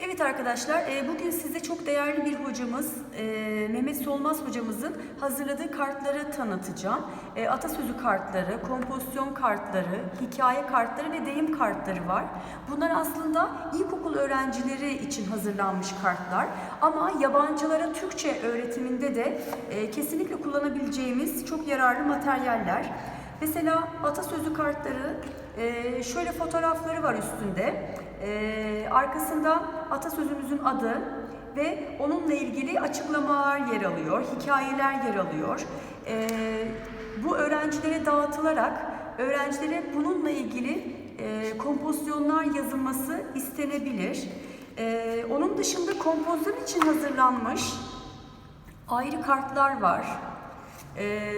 Evet arkadaşlar, e, bugün size çok değerli bir hocamız, e, Mehmet Solmaz hocamızın hazırladığı kartları tanıtacağım. E, Atasözü kartları, kompozisyon kartları, hikaye kartları ve deyim kartları var. Bunlar aslında ilkokul öğrencileri için hazırlanmış kartlar. Ama yabancılara Türkçe öğretiminde de kesinlikle kullanabileceğimiz çok yararlı materyaller. Mesela atasözü kartları e, şöyle fotoğrafları var üstünde. E, arkasında atasözümüzün adı ve onunla ilgili açıklamalar yer alıyor, hikayeler yer alıyor. E, bu öğrencilere dağıtılarak öğrencilere bununla ilgili e, kompozisyonlar yazılması istenebilir. Onun dışında kompozisyon için hazırlanmış ayrı kartlar var. Ee,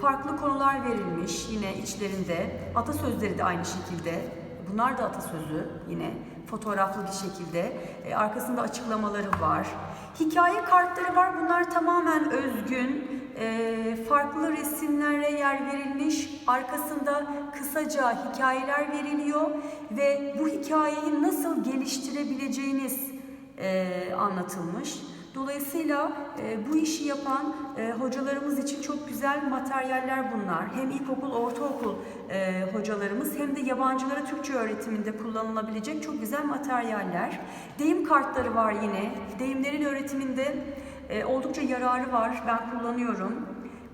farklı konular verilmiş yine içlerinde. Atasözleri de aynı şekilde. Bunlar da atasözü yine fotoğraflı bir şekilde. Ee, arkasında açıklamaları var. Hikaye kartları var. Bunlar tamamen özgün. Ee, farklı resimlere yer verilmiş. Arkasında kısaca hikayeler veriliyor ve bu hikayeyi nasıl geliştirebileceğiniz e, anlatılmış. Dolayısıyla e, bu işi yapan e, hocalarımız için çok güzel materyaller bunlar. Hem ilkokul, ortaokul e, hocalarımız hem de yabancılara Türkçe öğretiminde kullanılabilecek çok güzel materyaller. Deyim kartları var yine. Deyimlerin öğretiminde e, oldukça yararı var. Ben kullanıyorum.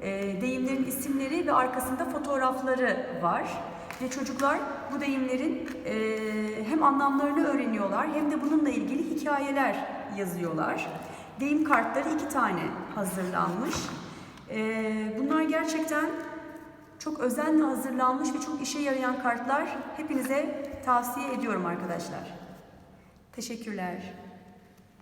E, deyimlerin isimleri ve arkasında fotoğrafları var. Ve çocuklar bu deyimlerin e, hem anlamlarını öğreniyorlar hem de bununla ilgili hikayeler yazıyorlar. Deyim kartları iki tane hazırlanmış. E, bunlar gerçekten çok özenle hazırlanmış ve çok işe yarayan kartlar. Hepinize tavsiye ediyorum arkadaşlar. Teşekkürler.